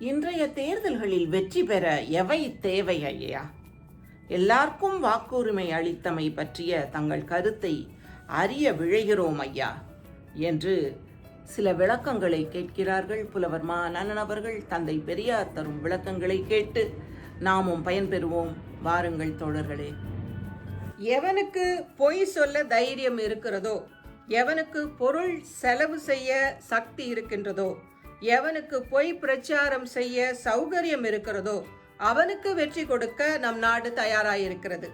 இன்றைய தேர்தல்களில் வெற்றி பெற எவை தேவை ஐயா? எல்லாருக்கும் வாக்குரிமை அளித்தமை பற்றிய தங்கள் கருத்தை அறிய விழைகிறோம் ஐயா என்று சில விளக்கங்களை கேட்கிறார்கள் புலவர் மா நன்னன் அவர்கள் தந்தை பெரியார் தரும் விளக்கங்களை கேட்டு நாமும் பயன்பெறுவோம் வாருங்கள் தோழர்களே. எவனுக்கு பொய் சொல்ல தைரியம் இருக்கிறதோ எவனுக்கு பொருள் செலவு செய்ய சக்தி இருக்கின்றதோ எவனுக்கு பொய் பிரச்சாரம் செய்ய சௌகரியம் இருக்கிறதோ அவனுக்கு வெற்றி கொடுக்க நம் நாடு தயாராயிருக்கிறது.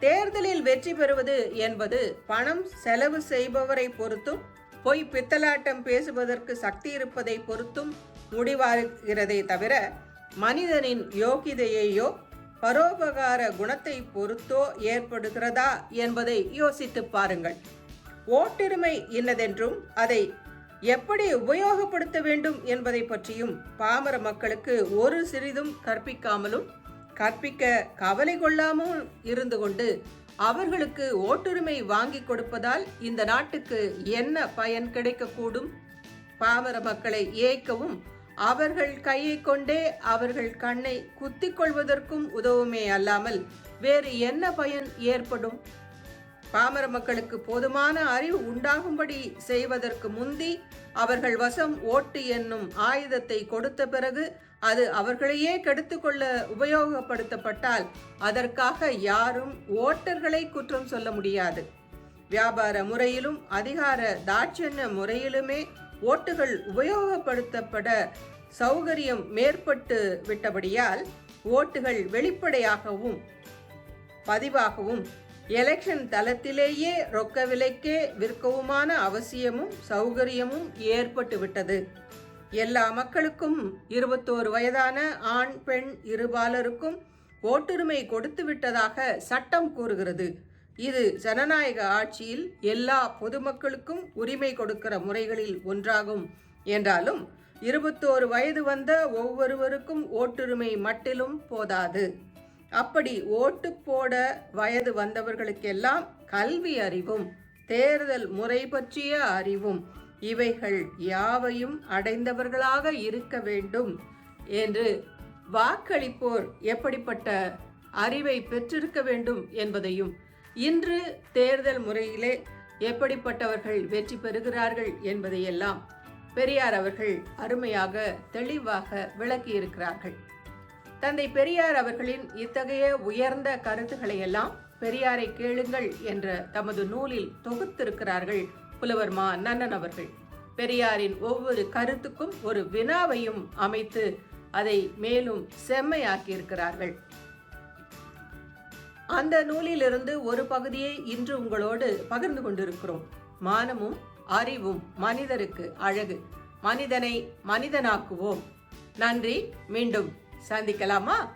தேர்தலில் வெற்றி பெறுவது என்பது பணம் செலவு செய்பவரை பொறுத்தும் பொய் பித்தலாட்டம் பேசுவதற்கு சக்தி இருப்பதை பொறுத்தும் முடிவாகிறதே தவிர மனிதனின் யோகிதையையோ பரோபகார குணத்தை பொறுத்தோ ஏற்படுகிறதா என்பதை யோசித்து பாருங்கள். ஓட்டுரிமை இன்னதென்றும் அதை எப்படி உபயோகப்படுத்த வேண்டும் என்பதை பற்றியும் பாமர மக்களுக்கு ஒரு சிறிதும் கற்பிக்காமலும் கற்பிக்க கவலை கொள்ளாமல் இருந்து கொண்டு அவர்களுக்கு ஓட்டுரிமை வாங்கி கொடுப்பதால் இந்த நாட்டுக்கு என்ன பயன் கிடைக்கக்கூடும்? பாமர மக்களை ஏய்க்கவும் அவர்கள் கையை கொண்டே அவர்கள் கண்ணை குத்திக் கொள்வதற்கும் உதவுமே அல்லாமல் வேறு என்ன பயன் ஏற்படும்? பாமர மக்களுக்கு போதுமான அறிவு உண்டாகும்படி செய்வதற்கு முந்தி அவர்கள் வசம் ஓட்டு என்னும் ஆயுதத்தை கொடுத்த பிறகு அது அவர்களையே கெடுத்துக்கொள்ள உபயோகப்படுத்தப்பட்டால் அதற்காக யாரும் ஓட்டர்களை குற்றம் சொல்ல முடியாது. வியாபார முறையிலும் அதிகார தாட்சண்ய முறையிலுமே ஓட்டுகள் உபயோகப்படுத்தப்பட சௌகரியம் மேற்பட்டு விட்டபடியால் ஓட்டுகள் வெளிப்படையாகவும் பதிவாகவும் எலெக்ஷன் தளத்திலேயே ரொக்க விலைக்கே விற்கவுமான அவசியமும் சௌகரியமும் ஏற்பட்டு விட்டது. எல்லா மக்களுக்கும் இருபத்தோரு வயதான ஆண் பெண் இருபாலருக்கும் ஓட்டுரிமை கொடுத்து விட்டதாக சட்டம் கூறுகிறது. இது ஜனநாயக ஆட்சியில் எல்லா பொதுமக்களுக்கும் உரிமை கொடுக்கிற முறைகளில் ஒன்றாகும். என்றாலும் இருபத்தோரு வயது வந்த ஒவ்வொருவருக்கும் ஓட்டுரிமை மட்டிலும் போதாது. அப்படி ஓட்டு போட வயது வந்தவர்களுக்கெல்லாம் கல்வி அறிவும் தேர்தல் முறை பற்றிய அறிவும் இவைகள் யாவையும் அடைந்தவர்களாக இருக்க வேண்டும் என்று வாக்களிப்போர் எப்படிப்பட்ட அறிவை பெற்றிருக்க வேண்டும் என்பதையும் இன்று தேர்தல் முறையிலே எப்படிப்பட்டவர்கள் வெற்றி பெறுகிறார்கள் என்பதையெல்லாம் பெரியார் அவர்கள் அருமையாக தெளிவாக விளக்கியிருக்கிறார்கள். தந்தை பெரியார் அவர்களின் இத்தகைய உயர்ந்த கருத்துக்களை எல்லாம் பெரியாரை கேளுங்கள் என்ற தமது நூலில் தொகுத்திருக்கிறார்கள் புலவர் மா நன்னன் அவர்கள். பெரியாரின் ஒவ்வொரு கருத்துக்கும் ஒரு வினாவையும் அமைத்து அதை மேலும் செம்மையாக்கியிருக்கிறார்கள். அந்த நூலிலிருந்து ஒரு பகுதியை இன்று உங்களோடு பகிர்ந்து கொண்டிருக்கிறோம். மானமும் அறிவும் மனிதருக்கு அழகு. மனிதனை மனிதனாக்குவோம். நன்றி மீண்டும். சந்திக்கலாமா?